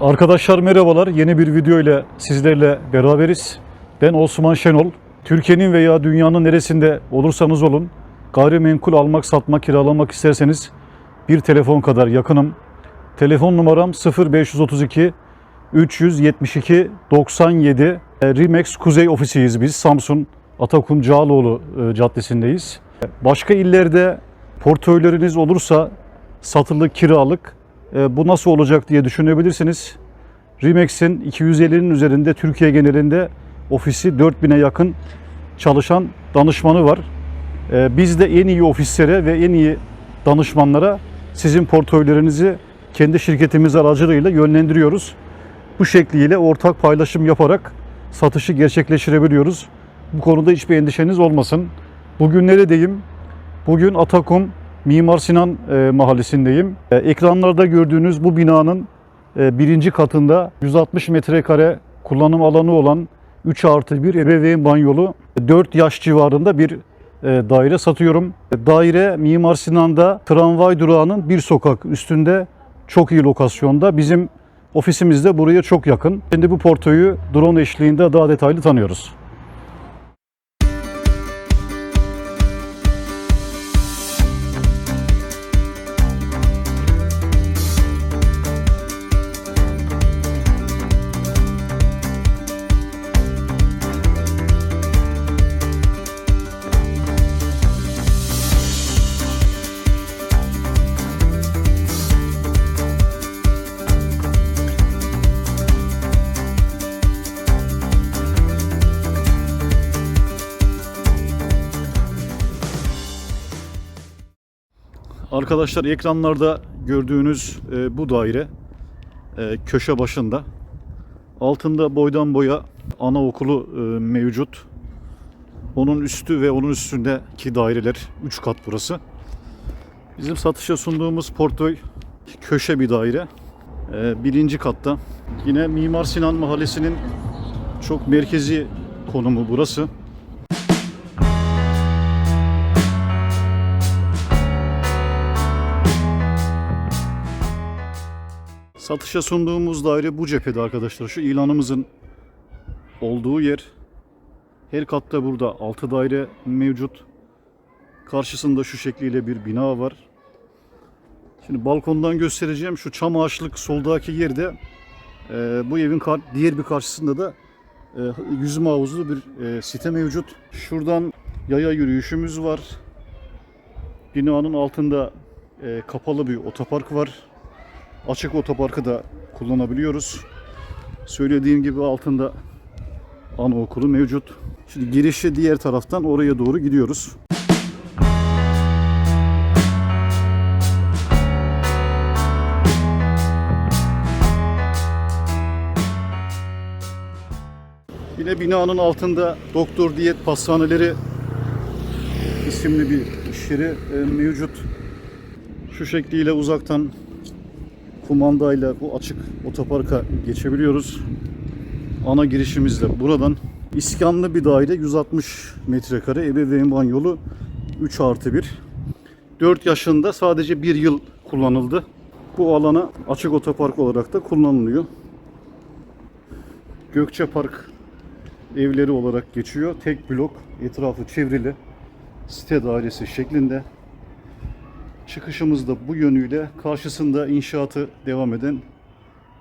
Arkadaşlar merhabalar. Yeni bir video ile sizlerle beraberiz. Ben Osman Şenol. Türkiye'nin veya dünyanın neresinde olursanız olun gayrimenkul almak, satmak, kiralamak isterseniz bir telefon kadar yakınım. Telefon numaram 0532 372 97 E, Rimex Kuzey ofisiyiz biz. Samsun Atakum Cağaloğlu e, Caddesi'ndeyiz. Başka illerde portföyleriniz olursa satılık, kiralık e, bu nasıl olacak diye düşünebilirsiniz. Remex'in 250'nin üzerinde Türkiye genelinde ofisi 4000'e yakın çalışan danışmanı var. E, Biz de en iyi ofislere ve en iyi danışmanlara sizin portföylerinizi kendi şirketimiz aracılığıyla yönlendiriyoruz. Bu şekliyle ortak paylaşım yaparak satışı gerçekleştirebiliyoruz. Bu konuda hiçbir endişeniz olmasın. Bugün neredeyim? Bugün Atakum Mimar Sinan e, mahallesindeyim. E, ekranlarda gördüğünüz bu binanın e, birinci katında 160 metrekare kullanım alanı olan 3 artı 1 ebeveyn banyolu 4 yaş civarında bir daire satıyorum. Daire Mimar Sinan'da tramvay durağının bir sokak üstünde çok iyi lokasyonda. Bizim ofisimiz de buraya çok yakın. Şimdi bu portföyü drone eşliğinde daha detaylı tanıyoruz. Arkadaşlar ekranlarda gördüğünüz e, bu daire e, köşe başında. Altında boydan boya anaokulu e, mevcut. Onun üstü ve onun üstündeki daireler 3 kat burası. Bizim satışa sunduğumuz portföy köşe bir daire. E, birinci katta. Yine Mimar Sinan Mahallesi'nin çok merkezi konumu burası. Satışa sunduğumuz daire bu cephede arkadaşlar. Şu ilanımızın olduğu yer. Her katta burada 6 daire mevcut. Karşısında şu şekliyle bir bina var. Şimdi balkondan göstereceğim şu çam ağaçlık soldaki yerde e, bu evin kar- diğer bir karşısında da e, yüzme havuzlu bir e, site mevcut. Şuradan yaya yürüyüşümüz var. Binanın altında e, kapalı bir otopark var. Açık otoparkı da kullanabiliyoruz. Söylediğim gibi altında anaokulu mevcut. Şimdi girişi diğer taraftan oraya doğru gidiyoruz. Yine binanın altında Doktor Diyet Pastaneleri isimli bir iş yeri mevcut. Şu şekliyle uzaktan kumandayla bu açık otoparka geçebiliyoruz. Ana girişimiz de buradan. İskanlı bir daire 160 metrekare ebeveyn banyolu 3 artı 1. 4 yaşında sadece 1 yıl kullanıldı. Bu alana açık otopark olarak da kullanılıyor. Gökçe Park evleri olarak geçiyor. Tek blok etrafı çevrili site dairesi şeklinde. Çıkışımız da bu yönüyle karşısında inşaatı devam eden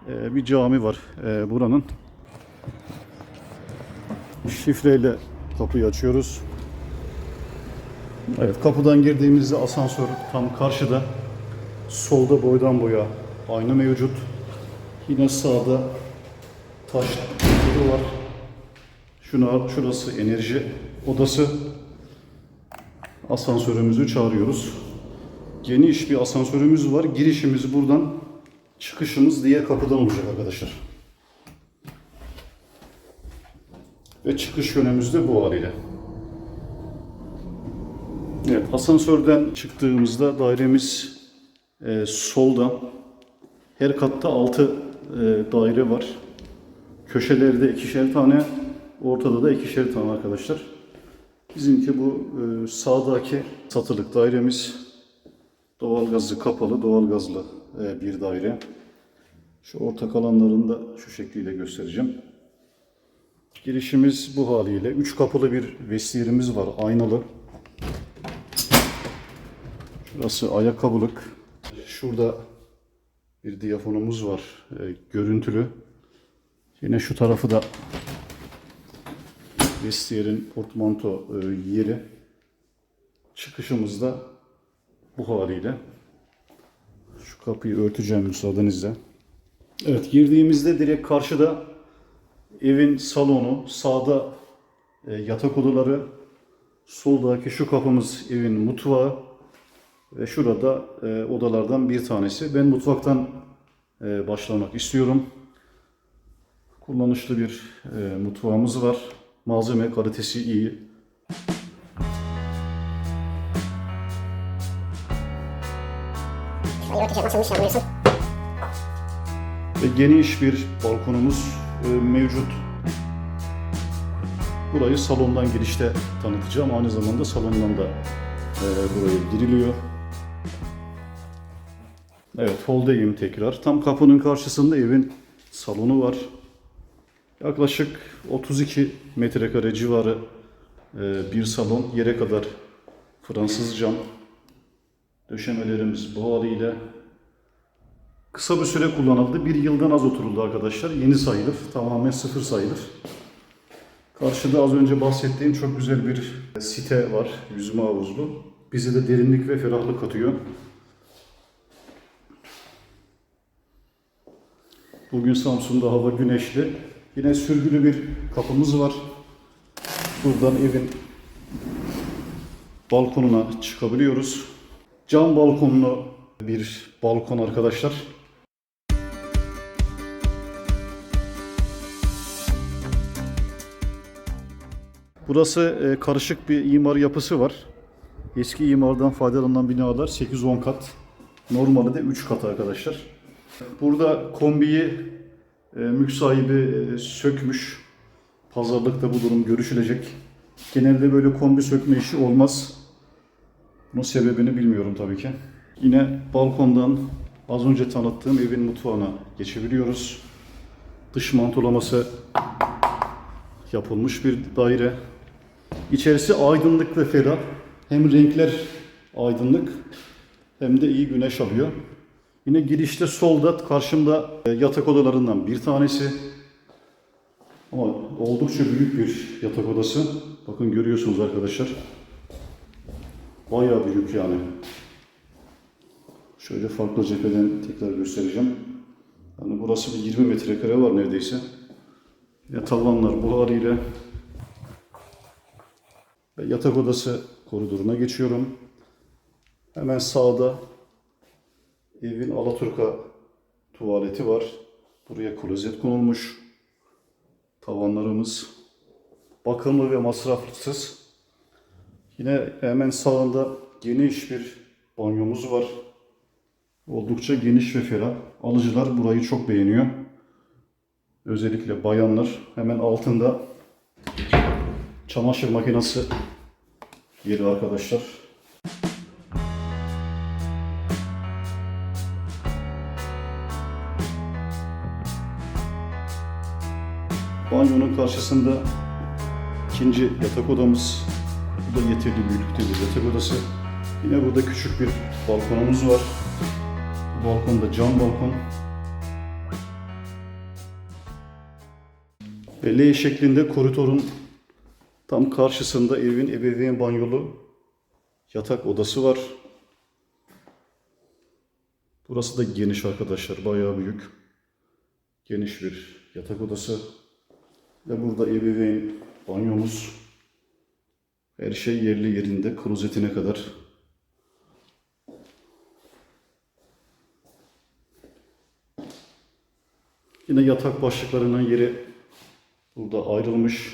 e, bir cami var e, buranın. Şifreyle kapıyı açıyoruz. Evet kapıdan girdiğimizde asansör tam karşıda. Solda boydan boya ayna mevcut. Yine sağda taş duru var. Şuna, şurası enerji odası. Asansörümüzü çağırıyoruz geniş bir asansörümüz var. Girişimiz buradan, çıkışımız diğer kapıdan olacak arkadaşlar. Ve çıkış yönümüz de bu haliyle. Evet, asansörden çıktığımızda dairemiz e, solda. Her katta 6 e, daire var. Köşelerde ikişer tane, ortada da ikişer tane arkadaşlar. Bizimki bu e, sağdaki satılık dairemiz. Doğalgazı kapalı, doğalgazlı e, bir daire. Şu ortak alanlarını da şu şekliyle göstereceğim. Girişimiz bu haliyle. Üç kapılı bir vestiyerimiz var, aynalı. Şurası ayakkabılık. Şurada bir diyafonumuz var, e, görüntülü. Yine şu tarafı da vestiyerin portmanto e, yeri. Çıkışımız da bu haliyle. Şu kapıyı örteceğim müsaadenizle. Evet girdiğimizde direkt karşıda evin salonu, sağda e, yatak odaları, soldaki şu kapımız evin mutfağı ve şurada e, odalardan bir tanesi. Ben mutfaktan e, başlamak istiyorum. Kullanışlı bir e, mutfağımız var. Malzeme kalitesi iyi. Ve geniş bir balkonumuz e, mevcut. Burayı salondan girişte tanıtacağım. Aynı zamanda salondan da e, buraya giriliyor. Evet, holdeyim tekrar. Tam kapının karşısında evin salonu var. Yaklaşık 32 metrekare civarı e, bir salon. Yere kadar Fransız cam. Döşemelerimiz bu haliyle Kısa bir süre kullanıldı. Bir yıldan az oturuldu arkadaşlar. Yeni sayılır. Tamamen sıfır sayılır. Karşıda az önce bahsettiğim çok güzel bir site var. Yüzme havuzlu. Bize de derinlik ve ferahlık katıyor. Bugün Samsun'da hava güneşli. Yine sürgülü bir kapımız var. Buradan evin balkonuna çıkabiliyoruz. Cam balkonlu bir balkon arkadaşlar. Burası e, karışık bir imar yapısı var. Eski imardan faydalanan binalar 8-10 kat. Normali de 3 kat arkadaşlar. Burada kombiyi e, mülk sahibi e, sökmüş. Pazarlıkta bu durum görüşülecek. Genelde böyle kombi sökme işi olmaz. Bunun sebebini bilmiyorum tabii ki. Yine balkondan az önce tanıttığım evin mutfağına geçebiliyoruz. Dış mantolaması yapılmış bir daire. İçerisi aydınlık ve ferah. Hem renkler aydınlık hem de iyi güneş alıyor. Yine girişte solda karşımda e, yatak odalarından bir tanesi. Ama oldukça büyük bir yatak odası. Bakın görüyorsunuz arkadaşlar. Bayağı büyük yani. Şöyle farklı cepheden tekrar göstereceğim. Yani burası bir 20 metrekare var neredeyse. Yine tavanlar bu haliyle. Ve yatak odası koridoruna geçiyorum. Hemen sağda evin Alaturka tuvaleti var. Buraya klozet konulmuş. Tavanlarımız bakımlı ve masrafsız. Yine hemen sağında geniş bir banyomuz var. Oldukça geniş ve ferah. Alıcılar burayı çok beğeniyor. Özellikle bayanlar. Hemen altında çamaşır makinesi yeri arkadaşlar. Banyonun karşısında ikinci yatak odamız. Bu da yeterli büyüklükte bir yatak odası. Yine burada küçük bir balkonumuz var. Bu balkon da cam balkon. L şeklinde koridorun tam karşısında evin ebeveyn banyolu yatak odası var. Burası da geniş arkadaşlar, bayağı büyük. Geniş bir yatak odası. Ve burada ebeveyn banyomuz. Her şey yerli yerinde, klozetine kadar. Yine yatak başlıklarının yeri burada ayrılmış.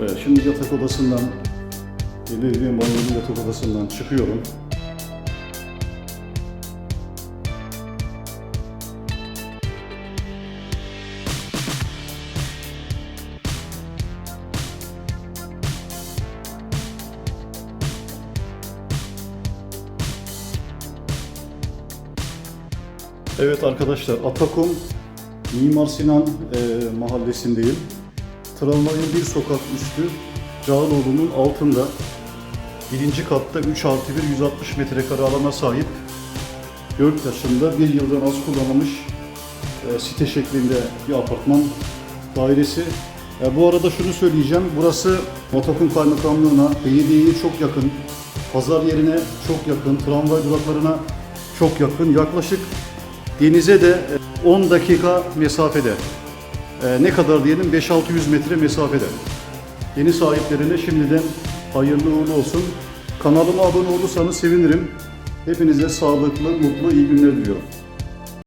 Evet, şimdi yatak odasından, ebeveyn banyolu yatak odasından çıkıyorum. Evet arkadaşlar Atakum Mimar Sinan e, mahallesindeyim. Tramvayın bir sokak üstü Cağaloğlu'nun altında birinci katta 3 artı 1 160 metrekare alana sahip 4 yaşında bir yıldan az kullanılmış e, site şeklinde bir apartman dairesi. E, bu arada şunu söyleyeceğim. Burası Atakum Kaymakamlığı'na, belediyeye çok yakın. Pazar yerine çok yakın. Tramvay duraklarına çok yakın. Yaklaşık denize de e, 10 dakika mesafede. E, ne kadar diyelim 5-600 metre mesafede. Yeni sahiplerine şimdiden hayırlı uğurlu olsun. Kanalıma abone olursanız sevinirim. Hepinize sağlıklı, mutlu, iyi günler diliyorum.